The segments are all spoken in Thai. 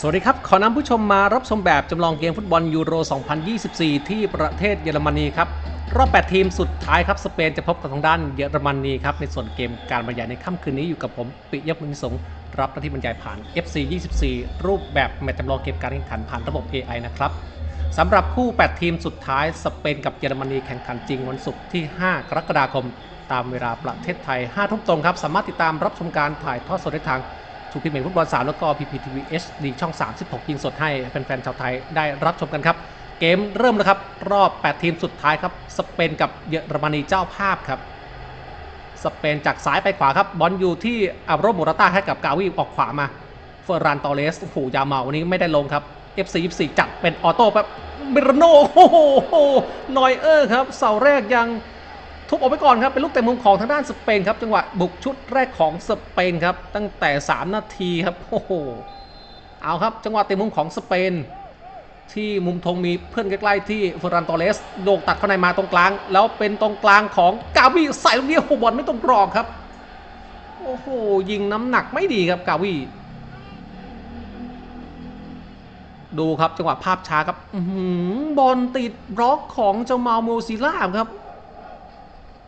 สวัสดีครับ ขอนำผู้ชมมารับชมแบบจำลองเกมฟุตบอลยูโร 2024 ที่ประเทศเยอรมนีครับ รอบ 8 ทีมสุดท้ายครับ สเปนจะพบกับทางด้านเยอรมนีครับ ในส่วนเกมการบรรยายในค่ำคืนนี้อยู่กับผมปิยะบุญสงฆ์รับหน้าที่บรรยายผ่าน FC 24 รูปแบบแมตช์จำลองเกมการแข่งขันผ่านระบบ AI นะครับสำหรับคู่ 8 ทีมสุดท้ายสเปนกับเยอรมนีแข่งขันจริงวันศุกร์ที่ 5 กรกฎาคม ตามเวลาประเทศไทย5ทุ่มตรงครับสามารถติดตามรับชมการถ่ายทอดสดได้ทาง ทูพิเมนฟุตบอล3แล้วก็ PPTV HD ช่อง 36ยิงสดให้แฟนๆชาวไทยได้รับชมกันครับ เกมเริ่มแล้วครับ รอบ 8 ทีมสุดท้ายครับ สเปนกับเยอรมนีเจ้าภาพครับ สเปนจากซ้ายไปขวาครับบอลอยู่ที่อับโรโมราต้าให้กับกาวิออกขวามาเฟอร์รันตอเรสโอ้โหยาเมาวันนี้ไม่ได้ลงครับ FC 24จัดเป็นออโต้แบบเบรโนโอ้โหนอยเออร์ครับเสาแรกยัง ทุบออกไปก่อนครับ เป็นลูกเตะมุมของทางด้านสเปนครับ จังหวะบุกชุดแรกของสเปนครับ ตั้งแต่ 3 นาทีครับ โอ้โห เอาครับ จังหวะเตะมุมของสเปน ที่มุมธงมีเพื่อนใกล้ๆที่เฟรันตอเรสโยกตัดเข้าในมาตรงกลาง แล้วเป็นตรงกลางของกาวีใส่ลูกนี้โอ้บอลไม่ตรงกรอบครับ โอ้โห ยิงน้ำหนักไม่ดีครับกาวีดูครับจังหวะภาพช้าครับหือบอลติดบล็อกของเจ้ามาโมซิล่าครับ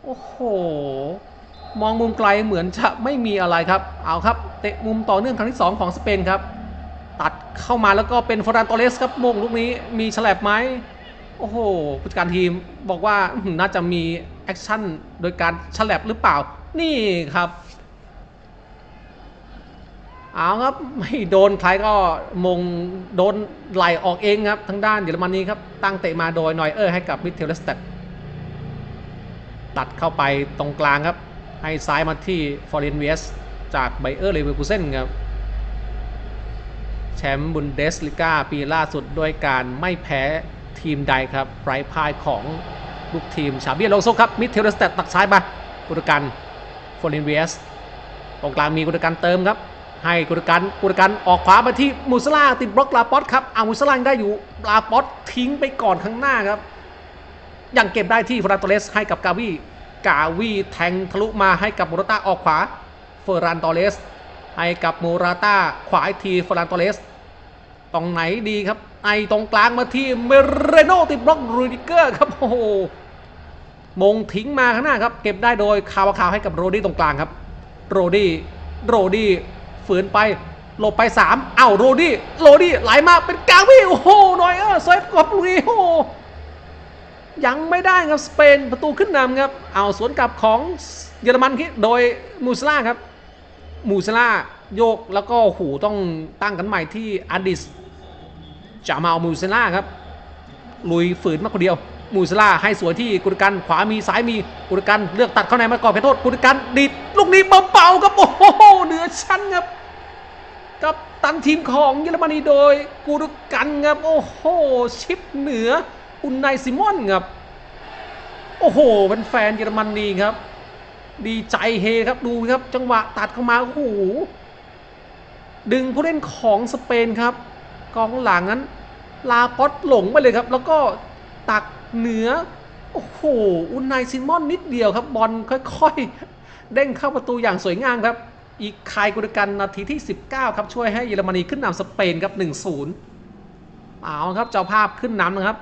โอ้โห มองมุมไกลเหมือนจะไม่มีอะไรครับ เอาครับ เตะมุมต่อเนื่องครั้งที่ 2 ของสเปนครับ ตัดเข้ามาแล้วก็เป็นฟอรันโตเลสครับมงลูกนี้มีฉลับไหมโอ้โหผู้จัดการทีมบอกว่าน่าจะมีแอคชั่นโดยการฉลับหรือเปล่า นี่ครับเอาครับไม่โดนใครก็มงโดนไหลออกเองครับทางด้านเยอรมนีครับตั้งเตะมาโดยนอยเออร์ให้กับมิเทลเลสเตด ตัดเข้าไปตรงกลางครับ ให้ซ้ายมาที่ฟอร์เรนเวสจากไบเออร์เลเวอร์คูเซนครับ แชมป์บุนเดสลิก้าปีล่าสุดด้วยการไม่แพ้ทีมใดครับไร้พ่ายของลูกทีมชาเบียโลโซครับ มิดเทลสเตตตักซ้ายมากุรกันฟอร์เรนเวสตรงกลางมีกุรกันเติมครับ ให้กุรกันกุรกันออกขวามาที่มูซาลาติดบล็อกลาปอตครับเอามูซาลายังได้อยู่ลาปอตทิ้งไปก่อนข้างหน้าครับ ยังเก็บได้ที่ฟรานโตเลสให้กับกาวีกาวีแทงทะลุมาให้กับโมราต้าออกขวาเฟอร์รันโตเลส ให้กับโมราต้าขวาทีเฟอรันโตเลสตรงไหนดีครับไอตรงกลางมาที่เมเรโนติดบล็อกรูดิเกอร์ครับโอ้โหมงทิ้งมาข้างหน้าครับ เก็บได้โดยคาวาคาวให้กับโรดี้ตรงกลางครับโรดี้โรดี้ฝืนไปหลบไป 3 เอ้าโรดี้โรดี้ไหลมาเป็นกาวีโอ้โหหน่อยเออเซฟกับลูกนี้โอ้ ยังไม่ได้ครับสเปนประตูขึ้นนำครับเอาสวนกลับของเยอรมันโดยมูซล่าครับมูซล่าโยกแล้วก็หูต้องตั้งกันใหม่ที่อดิสจะมาเอามูซล่าครับลุยฝืนมากคนเดียวมูซล่าให้สวยที่กุรกันขวามีซ้ายมีกุรกันเลือกตัดเข้าในมาก่อนเพโทษกุรกันดิดลูกนี้เบาๆครับโอ้โหเหนือชั้นครับกับตันทีมของเยอรมนีโดยกูรุกันครับโอ้โหชิปเหนือ อุนไนซิมอนครับ โอ้โหเป็นแฟนเยอรมนีครับ ดีใจเฮครับดูครับ จังหวะตัดเข้ามาโอ้โหดึงผู้เล่นของสเปนครับ กองหลังนั้น ลาปอตหลงไปเลยครับ แล้วก็ตักเหนือ โอ้โห อุนไนซิมอนนิดเดียวครับ บอลค่อยๆ เด้งเข้าประตูอย่างสวยงามครับ อีกคายกุลกันนาทีที่ 19 ครับ ช่วยให้เยอรมนีขึ้นนำสเปนครับ 1-0เอาครับเจ้าภาพขึ้นนำนะครับ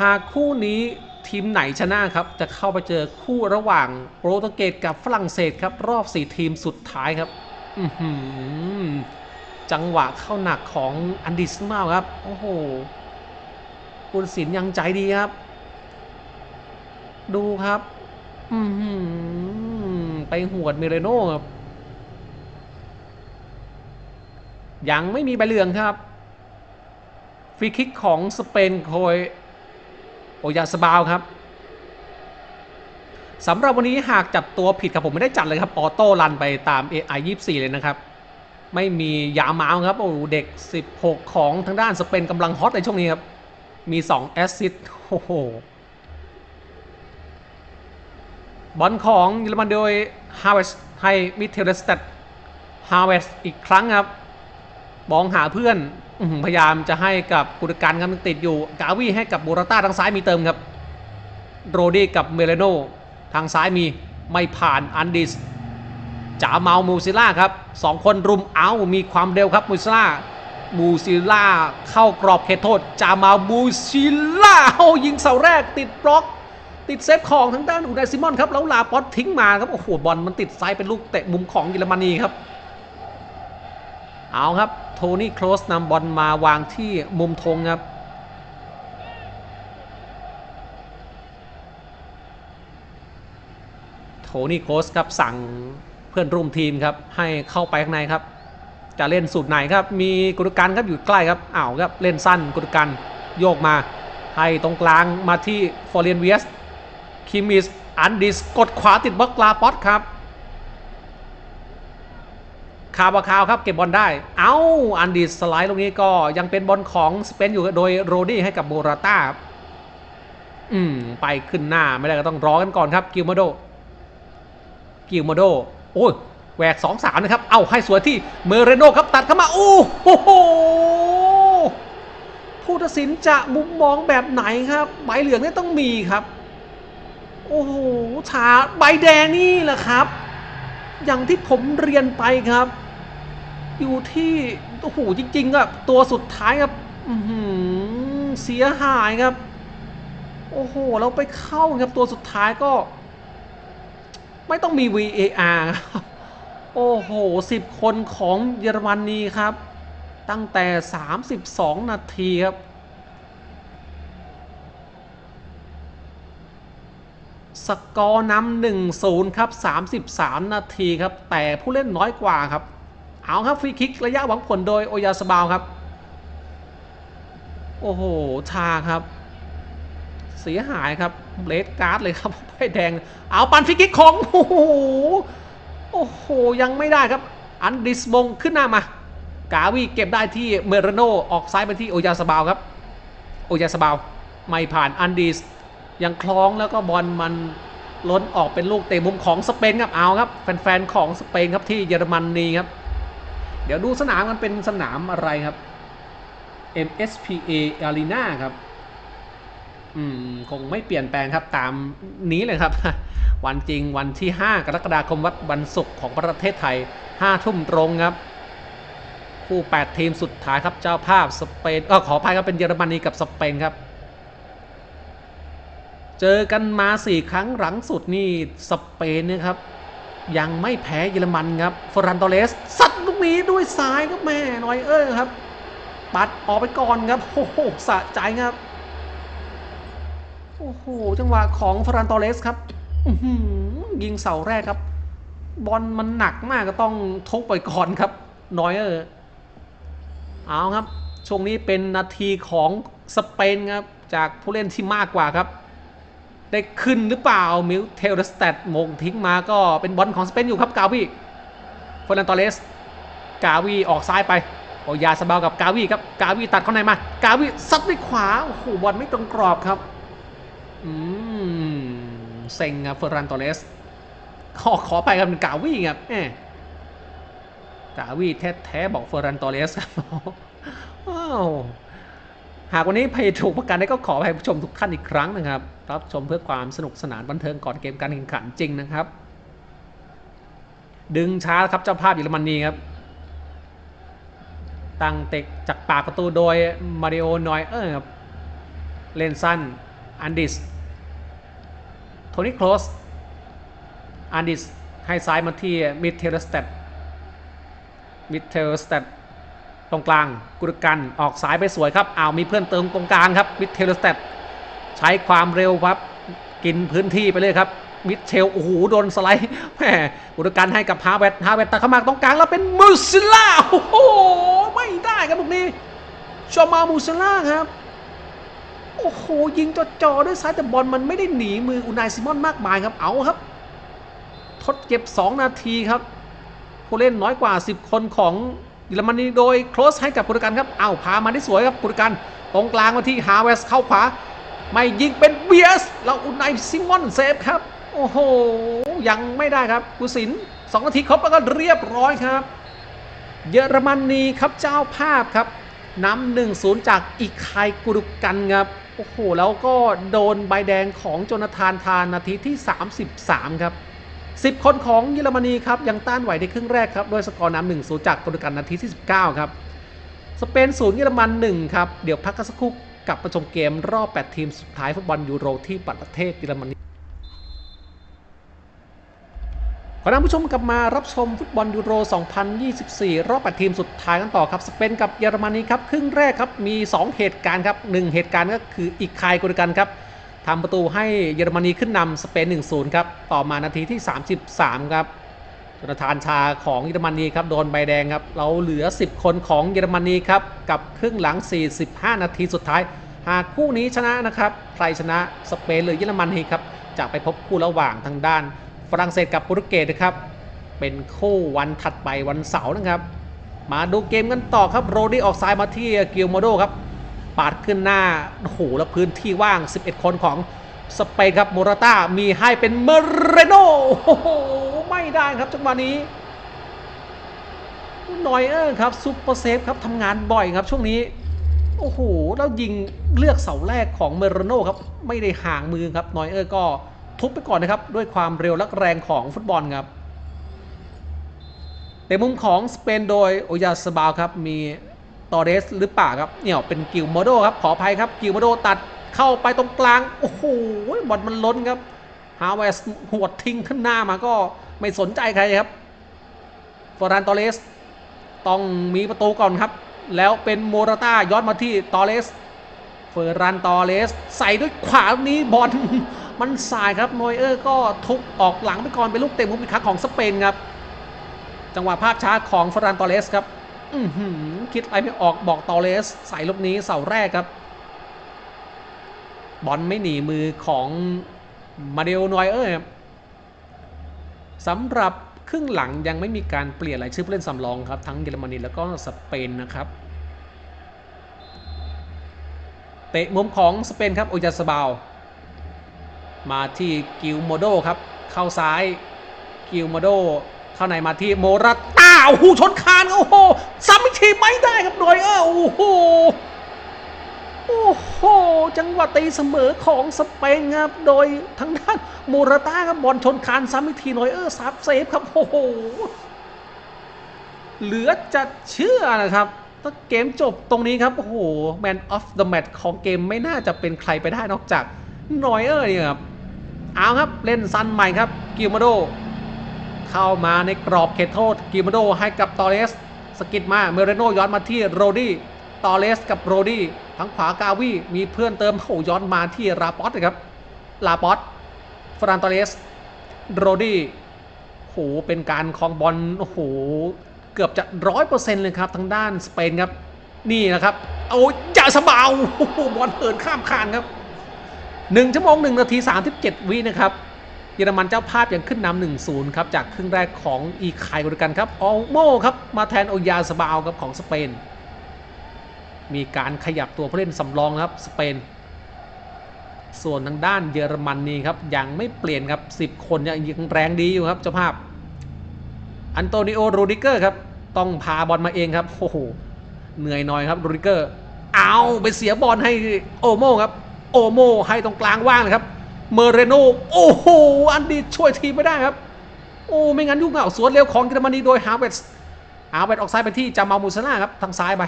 หากคู่นี้ทีมไหนชนะครับ จะเข้าไปเจอคู่ระหว่างโปรตุเกสกับฝรั่งเศสครับ รอบ 4 ทีมสุดท้ายครับจังหวะเข้าหนักของอันดิสมาครับ โอ้โหคุณศิลป์ยังใจดีครับ ดูครับไปหวดเมเรโน่ครับ ยังไม่มีใบเหลืองครับ ฟรีคิกของสเปนโคย โอยาสบาวครับสำหรับวันนี้หากจัดตัวผิดครับผมไม่ได้จัดเลยครับออโต้รันไปตาม AI 24 เลยนะครับ ไม่มียามาครับโอ้เด็ก 16 ของทางด้านสเปนกำลังฮอตในช่วงนี้ครับ มี2แอสซิสโอ้โหบอลของเยอรมันโดยฮาวเวสให้มิเทลสเตดฮาวเวสอีกครั้งครับ มองหาเพื่อนพยายามจะให้กับกุรกันครับติดอยู่ กาวีให้กับโบราต้าทางซ้ายมีเติมครับ โรดี้กับเมเลโนทางซ้ายมีไม่ผ่านอันดิสจ๋าเมามูซิล่าครับสองคนรุมเอามีความเร็วครับมูซิล่ามูซิล่าเข้ากรอบเขตโทษจามามูซิล่าโอ้ยิงเสาแรกติดบล็อก ติดเซฟของทางด้านอุนายซิมอนครับแล้วลาปอตทิ้งมาครับโอ้โหบอลมันติดไซด์เป็นลูกเตะมุมของเยอรมนีครับ เอาครับ โทนี่โครสนำบอลมาวางที่มุมธงครับ โทนี่โครสครับสั่งเพื่อนร่วมทีมครับ ให้เข้าไปข้างในครับ จะเล่นสูตรไหนครับ มีกุฎกันครับอยู่ใกล้ครับอ้าวครับเล่นสั้นกุฎกันโยกมา ให้ตรงกลางมาที่ฟอร์เรียนเวียสคิมิสอันดิสกดขวาติดบล็อกลาปอตครับ คาบาคาวครับเก็บบอลได้ เอา้า อันดีสไลด์ตรงนี้ก็ยังเป็นบอลของสเปนอยู่โดยโรดี้ให้กับโบราต้า อืม ไปขึ้นหน้าไม่ได้ก็ต้องรอกันก่อนครับกิลมาโด กิลมาโด โอ้ยแหวก2องสามนะครับ เอาให้สวยที่เมเรโนครับตัดเข้ามา โอ้โหผู้ตัดสินจะมุมมองแบบไหนครับใบเหลืองนี่ต้องมีครับ โอ้โหชาใบแดงนี่แหละครับ อย่างที่ผมเรียนไปครับ อยู่ที่โอ้โหจริงๆอะตัวสุดท้ายครับอื้อหือเสียหายครับ โอ้โหเราไปเข้าครับตัวสุดท้ายก็ ไม่ต้องมี VAR ครับโอ้โหสิบคนของเยอรมนีครับ ตั้งแต่ 32 นาทีครับสกอร์นำหนึ่งศูนย์ครับ 33 นาทีครับ แต่ผู้เล่นน้อยกว่าครับ เอาครับฟรีคิกระยะหวังผลโดยโอยาสบาวครับ โอ้โหชาครับ เสียหายครับเลดการ์ดเลยครับใบแดง เอาปันฟรีคิกของ โอ้โหโอ้โหยังไม่ได้ครับ อันดิสมงขึ้นหน้ามากาวีเก็บได้ที่เมรโนออกซ้ายไปที่โอยาสบาวครับ โอยาสบาวไม่ผ่านอันดิสยังคล้องแล้วก็บอลมันล้นออกเป็นลูกเตะมุมของสเปนครับเอาครับ แฟนๆของสเปนครับที่เยอรมนนีครับ เดี๋ยวดูสนามมันเป็นสนามอะไรครับ MSPA Arena ครับ อืม คงไม่เปลี่ยนแปลงครับตามนี้เลยครับ วันจริงวันที่ 5 กรกฎาคมวัดวันศุกร์ของประเทศไทย5ทุ่มตรงครับ คู่ 8 ทีมสุดท้ายครับเจ้าภาพสเปนเออขออภัยครับเป็นเยอรมนีกับสเปนครับ เจอกันมา 4 ครั้งหลังสุดนี่สเปนนะครับ ยังไม่แพ้เยอรมันครับฟรันโตเลสสัดลูกนี้ด้วยซ้ายครับแม่นอยเออร์ครับ ปัดออกไปก่อนครับโอ้โหสะใจครับโอ้โหจังหวะของฟรันโตเลสครับยิงเสาแรกครับ บอลมันหนักมากก็ต้องทุบไปก่อนครับนอยเออร์เอาครับช่วงนี้เป็นนาทีของสเปนครับจากผู้เล่นที่มากกว่าครับ ได้ขึ้นหรือเปล่า มิลเทลสแตดมงทิ้งมาก็เป็นบอลของสเปนอยู่ครับกาวีเฟอร์นันโตเลส กาวีออกซ้ายไปโอยาสบากับกาวีครับ กาวีตัดเข้าในมา กาวีซัดด้วยขวา โอ้โหบอลไม่ตรงกรอบครับ อืมเซ็งครับเฟอร์นันโตเลส ขอขอไปครับเป็นกาวีครับแหมกาวีแท้ๆบอกเฟอร์นันโตเลสครับว้าว หากวันนี้เพจถูกประกันได้ก็ขอให้ผู้ชมทุกท่านอีกครั้งนะครับ รับชมเพื่อความสนุกสนานบันเทิงก่อนเกมการแข่งขันจริงนะครับ ดึงช้าครับเจ้าภาพเยอรมนีครับ ตั้งเตะจากปากประตูโดยมาริโอนอยเออร์ครับเลนสันอันดิสโทนี่โคลสอันดิสให้ซ้ายมาที่มิดเทลสเตดมิดเทลสเตด ตรงกลางกุรกันออกสายไปสวยครับอ้าวมีเพื่อนเติมตรงกลางครับมิดเทลสเตตใช้ความเร็วครับ กินพื้นที่ไปเลยครับมิดเชลโอ้โหโดนสไลด์แหมกุรกันให้กับฮาเวตฮาเวตตัดเข้ามาตรงกลางแล้วเป็นมูซิล่าโอ้โหไม่ได้ครับลูกนี้ชอมามูซิล่าครับโอ้โหยิงจ่อด้วยซ้ายแต่บอลมันไม่ได้หนีมืออุนายซิมอนมากมายครับเอาครับ ทดเก็บ 2 นาทีครับผู้เล่นน้อยกว่า 10 คนของ เยอรมนีโดยโคลสให้กับปุรกันครับเอาพามาได้สวยครับปุรกัน ตรงกลางมาที่ฮาเวสเข้าขวาไม่ยิงเป็นเบียสแล้วอุนายซิมอนเซฟครับ โอ้โห ยังไม่ได้ครับกุสินสองนาทีครบแล้วก็เรียบร้อยครับ เยอรมนีครับเจ้าภาพครับนำหนึ่งศูนย์จากอีกไคกุรุกันครับโอ้โห แล้วก็โดนใบแดงของโจนาธานทานนาทีที่ 33 ครับ 10 คนของเยอรมนีครับยังต้านไหวในครึ่งแรกครับด้วยสกอร์น้ำหนึ่งศูนย์จากโปรตุเกสนาทีที่ 19 ครับ สเปนศูนย์เยอรมัน1ครับ เดี๋ยวพักกันสักครู่กลับมาชมเกมรอบ 8 ทีมสุดท้ายฟุตบอลยูโรที่ประเทศเยอรมนีขอท่านผู้ชมกลับมารับชมฟุตบอลยูโร 2024 รอบ 8 ทีมสุดท้ายกันต่อครับ สเปนกับเยอรมนีครับ ครึ่งแรกครับ มี 2 เหตุการณ์ครับ 1 เหตุการณ์ก็คืออีกคายกุลกันครับ ทำประตูให้เยอรมนีขึ้นนำสเปน 1-0 ครับ ต่อมานาทีที่ 33 ครับจนทานชาของเยอรมนีครับโดนใบแดงครับ เราเหลือ 10 คนของเยอรมนีครับ กับครึ่งหลัง 45 นาทีสุดท้าย หากคู่นี้ชนะนะครับ ใครชนะสเปนหรือเยอรมนีครับ จะไปพบคู่ระหว่างทางด้าน ฝรั่งเศสกับโปรตุเกสนะครับ เป็นคู่วันถัดไปวันเสาร์นะครับ มาดูเกมกันต่อครับ โรดี้ออกซ้ายมาที่กิลโมโดครับ ปาดขึ้นหน้าโอ้โหแล้วพื้นที่ว่าง 11 คนของสเปนครับโมราต้ามีให้เป็นเมเรโนโอ้โหไม่ได้ครับจังหวะนี้นอยเออร์ครับซุปเปอร์เซฟครับทำงานบ่อยครับช่วงนี้ โอ้โหแล้วยิงเลือกเสาแรกของเมเรโนครับ ไม่ได้ห่างมือครับนอยเออร์ก็ทุบไปก่อนนะครับ ด้วยความเร็วและแรงของฟุตบอลครับในมุมของสเปนโดยโอยาสบาวครับมี ตอเรสหรือเปล่าครับเนี่ยเป็นกิลโมโดครับขออภัยครับกิลโมโดตัดเข้าไปตรงกลาง โอ้โหบอลมันล้นครับฮาวเวสหวดทิ้งขึ้นหน้ามาก็ไม่สนใจใครครับฟอรันตอเรสต้องมีประตูก่อนครับ แล้วเป็นโมราต้าย้อนมาที่ตอเรสเฟอร์รันตอเรส ใส่ด้วยขวานี้บอลมันสายครับนอยเออร์ก็ทุกออกหลังไปก่อนเป็นลูกเตะมุมอีกครั้งของสเปนครับ จังหวะภาพช้าของฟรานตอเลสครับ คิดอะไรไม่ออกบอกตอเลสใส่ลูกนี้เสาแรกครับ บอลไม่หนีมือของมาเดลนอยเออร์สำหรับครึ่งหลังยังไม่มีการเปลี่ยนรายชื่อผู้เล่นสำรองครับ ทั้งเยอรมนีแล้วก็สเปนนะครับเตะมุมของสเปนครับโอยาสบาวมาที่กิลโมโดครับ เข้าซ้ายกิลโมโดเข้าในมาที่โมราตา โอ้โหชนคานโอ้โหซ้ำอีกทีไม่ได้ครับหน่อยเออโอ้โหโอ้โหจังหวะตีเสมอของสเปนครับโดยทางด้านโมราต้าครับบอลชนคานซ้ำอีกทีหน่อยเออซับเซฟครับโอ้โหเหลือจะเชื่อนะครับถ้าเกมจบตรงนี้ครับโอ้โห Man of the Match ของเกมไม่น่าจะเป็นใครไปได้นอกจากนอยเออร์เนี่ยครับเอาครับเล่นซันใหม่ครับกิลมาโด เข้ามาในกรอบเขตโทษกิมโดให้กับตอเรสสกิดมาเมเรโนย้อนมาที่โรดี้ตอเรสกับโรดี้ทางขวากาวีมีเพื่อนเติมโอ้ย้อนมาที่ราปอตนะครับลาปอตฟรานตอเรสโรดี้โหเป็นการคลองบอลโอ้โหเกือบจะร้อยเปอร์เซ็นต์เลยครับทางด้านสเปนครับ นี่นะครับเอาจ่าสบาวบอลเหินข้ามคานครับหนึ่งชั่วโมงหนึ่งนาทีสามสิบเจ็ดวินะครับ เยอรมันเจ้าภาพยังขึ้นนำหนึ่งศูนย์ครับ จากครึ่งแรกของอีคายบริกันครับออโมครับมาแทนโอยาสบาวครับของสเปน มีการขยับตัวผู้เล่นสำรองครับสเปน ส่วนทางด้านเยอรมันนี่ครับยังไม่เปลี่ยนครับ 10 คนยังยังแรงดีอยู่ครับเจ้าภาพ อันโตนิโอโรดิเกอร์ครับต้องพาบอลมาเองครับโอ้โหเหนื่อยหน่อยครับโรดิเกอร์เอาไปเสียบอลให้โอโมครับโอโมให้ตรงกลางว่างเลยครับ เมเรโนโอ้โหอันดีช่วยทีมไม่ได้ครับโอ้ไม่งั้นยุ่งเหงาสวนเร็วของเยอรมนีโดยฮาเวตส์ฮาเวตส์ออกซ้ายไปที่จามามูซาน่าครับทางซ้ายไป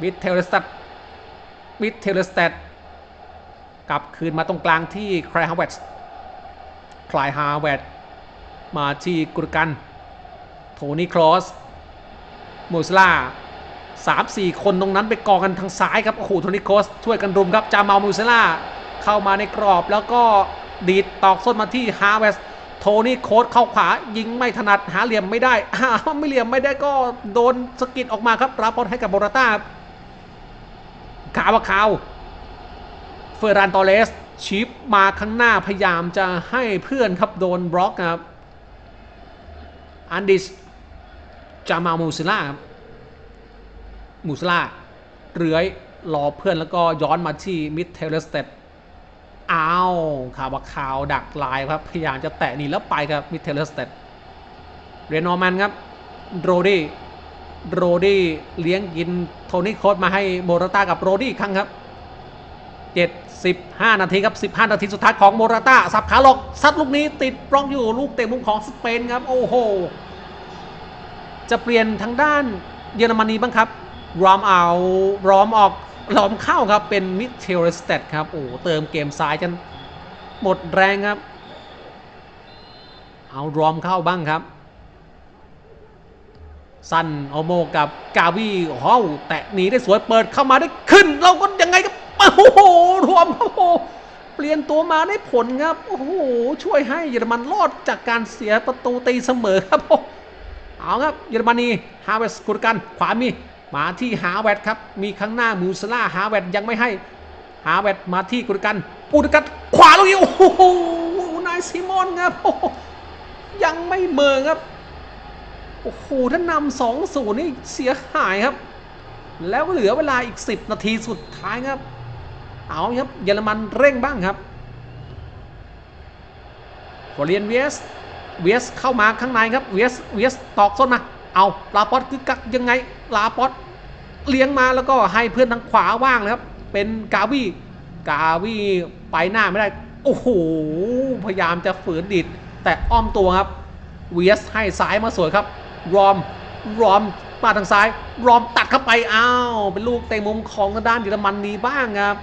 มิดเทลสตัดมิดเทลสตัดกลับคืนมาตรงกลางที่คลายฮาเวตส์คลายฮาเวตส์มาที่กุรกัน โทนี่ครอสมูสลาสามสี่คนตรงนั้นไปกองกันทางซ้ายครับโอ้โหโทนี่ครอสช่วยกันรุมครับจามามูสลา เข้ามาในกรอบแล้วก็ดีดตอกส้นมาที่ฮาเวสโทนี่โคสเข้าขวายิงไม่ถนัดหาเหลี่ยมไม่ได้หาไม่เหลี่ยมไม่ได้ก็โดนสกิดออกมาครับรับบอลให้กับโบราต้าขาวขาวเฟอร์รานตอเลสชิปมาข้างหน้าพยายามจะให้เพื่อนครับโดนบล็อกครับอันดิสจามามูซิล่ามูซิล่าเรือยรอเพื่อนแล้วก็ย้อนมาที่มิดเทลสเตด อ้าวขาวขาวดักลายครับ พยายามจะแตะหนี่แล้วไปครับมิเทลสเตดเรนอแมนครับโรดี้โรดี้เลี้ยงกินโทนี่โคสมาให้โมราต้ากับโรดี้อีกครั้งครับ 75 นาทีครับ 15 นาทีสุดท้ายของโมราต้าสับขาหลอกซัดลูกนี้ติดบล็อกอยู่ลูกเตะมุมของสเปนครับ โอ้โห จะเปลี่ยนทางด้านเยอรมนีบ้างครับรอมเอารอมออก รอมเข้าครับเป็นมิเทลสเตตครับโอ้เติมเกมซ้ายจนหมดแรงครับ เอารอมเข้าบ้างครับ สันโอโมกับกาวีโอ้โหแตะหนีได้สวยเปิดเข้ามาได้ขึ้น เราก็ยังไงก็โอ้โหรวมครับโอ้โหเปลี่ยนตัวมาได้ผลครับโอ้โหช่วยให้เยอรมันรอดจากการเสียประตูตีเสมอครับเอาครับเยอรมนีฮาเวสกุรกันขวามี มาที่ฮาเวตครับ มีข้างหน้ามูสลาฮาเวตยังไม่ให้ฮาเวตมาที่กุรกันกุรกันขวาลูกนี้โอ้โหนายซิมอนครับยังไม่เมิงครับโอ้โหถ้านำสองศูนย์นี่เสียหายครับ แล้วเหลือเวลาอีก 10 นาทีสุดท้ายครับ เอาครับเยอรมันเร่งบ้างครับฟอเรียนเวสเวสเข้ามาข้างในครับเวสเวสตอกส้นมาเอาลาปอตคือกักยังไงลาปอต เลี้ยงมาแล้วก็ให้เพื่อนทางขวาว่างนะครับเป็นกาวีกาวีไปหน้าไม่ได้ โอ้โห พยายามจะฝืนดิด แต่อ้อมตัวครับเวียสให้ซ้ายมาสวยครับ รอม รอมมาทางซ้าย รอมตัดเข้าไปอ้าวเป็นลูกเตะมุมของทางด้านเยอรมันนีบ้างครับ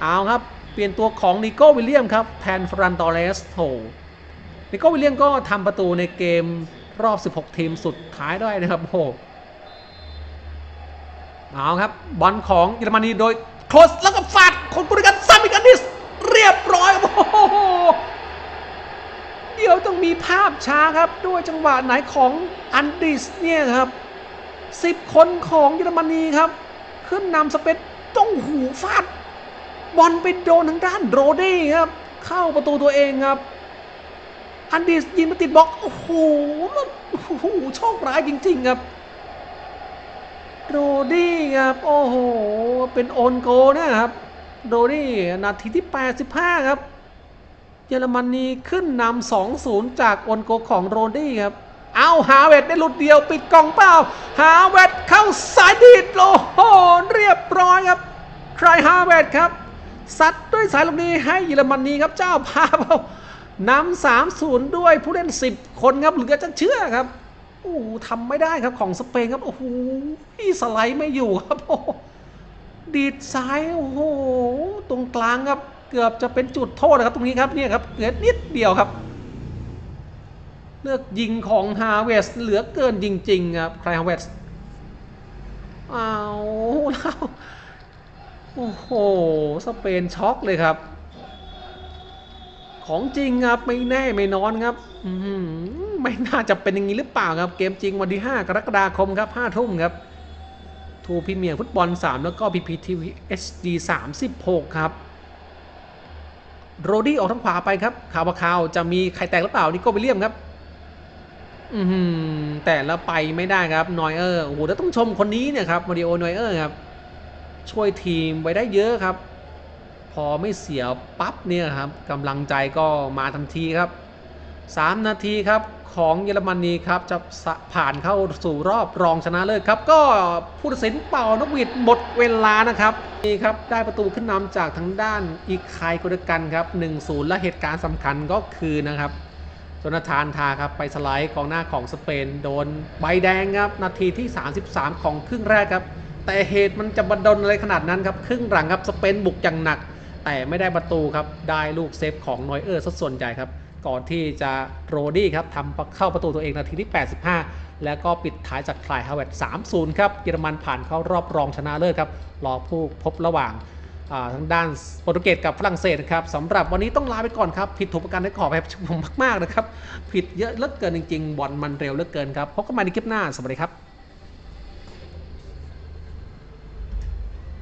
เอาครับ เปลี่ยนตัวของนิโก้วิลเลียมครับ แทนฟรันตอเรสโถนิโก้วิลเลียมก็ทำประตูในเกมรอบ 16 ทีมสุดท้ายด้วยนะครับโห เอาครับบอลของเยอรมนีโดยโคลสแล้วก็ฟาดคนกุริกันซ้ำอีกอันนี้เรียบร้อยโอ้โหเดี๋ยวต้องมีภาพช้าครับ ด้วยจังหวะไหนของอันดิสเนี่ยครับสิบคนของเยอรมนีครับ ขึ้นนำสเปนต้องหูฟาดบอลไปโดนทางด้านโรดี้ครับ เข้าประตูตัวเองครับ อันดิสยิงมาติดบล็อกโอ้โหมันโอ้โหโชคร้ายจริง ๆ ครับ รดี้ครับโอ้โหเป็นโอนโกเนี่ยครับโรดี้นาทีที่ 85 ครับ เยอรมนีขึ้นนำ2-0 จากโอนโกของโรดี้ครับเอาฮาเวตได้หลุดเดียวปิดกล่องเปล่าฮาเวตเข้าสายดีดโอ้โหเรียบร้อยครับใครฮาเวตครับซัดด้วยสายลูกนี้ให้เยอรมนีครับเจ้าภาพนำสามศูนย์ด้วยผู้เล่น 10 คนครับเหลือจะเชื่อครับ โอ้โหทำไม่ได้ครับของสเปนครับ โอ้โหสไลด์ไม่อยู่ครับโอ้ดีดซ้ายโอ้โหตรงกลางครับ เกือบจะเป็นจุดโทษนะครับ ตรงนี้ครับเนี่ยครับเหลือนิดเดียวครับ เลือกยิงของฮาเวสเหลือเกินจริง ๆ ครับใครฮาเวสอ้าวแล้วโอ้โห สเปนช็อกเลยครับ ของจริงครับไม่แน่ไม่นอนครับอืมไม่น่าจะเป็นอย่างนี้หรือเปล่าครับ เกมจริงวันที่ 5 กรกฎาคมครับ5ทุ่มครับทูพิเมียฟุตบอล 3 แล้วก็ PPTV HD 36ครับ โรดี้ออกทางขวาไปครับข่าวว่าข่าวจะมีใครแตกหรือเปล่านี่ก็ไปเลี่ยมครับ อืมแต่แล้วไปไม่ได้ครับนอยเออร์โอ้โหแล้วต้องชมคนนี้เนี่ยครับมาริโอนอยเออร์ครับ ช่วยทีมไว้ได้เยอะครับ พอไม่เสียปั๊บเนี่ยครับกำลังใจก็มาทันทีครับ 3 นาทีครับของเยอรมนีครับจะผ่านเข้าสู่รอบรองชนะเลิศครับ ก็ผู้ตัดสินเป่านกหวีดหมดเวลานะครับนี่ครับได้ประตูขึ้นนำจากทางด้านอีกคายกุดกันครับ 1-0 และเหตุการณ์สำคัญก็คือนะครับโจนาธานทาครับไปสไลด์กองหน้าของสเปนโดนใบแดงครับนาทีที่ 33 ของครึ่งแรกครับ แต่เหตุมันจะบันดลอะไรขนาดนั้นครับครึ่งหลังครับสเปนบุกอย่างหนัก แต่ไม่ได้ประตูครับ ได้ลูกเซฟของนอยเออร์ซะส่วนใหญ่ครับ ก่อนที่จะโรดี้ครับทำเข้าประตูตัวเองนาทีที่ 85 แล้วก็ปิดท้ายจากคลายฮาวเวิร์ด3-0 ครับ เยอรมันผ่านเข้ารอบรองชนะเลิศครับ รอผู้พบระหว่างทางด้านโปรตุเกสกับฝรั่งเศสครับสำหรับวันนี้ต้องลาไปก่อนครับ ผิดถูกประกันได้ขอไปผมมากๆนะครับ ผิดเยอะเลือเกินจริงๆบอลมันเร็วเลือเกินครับพบกันใหม่ในคลิปหน้าสวัสดีครับ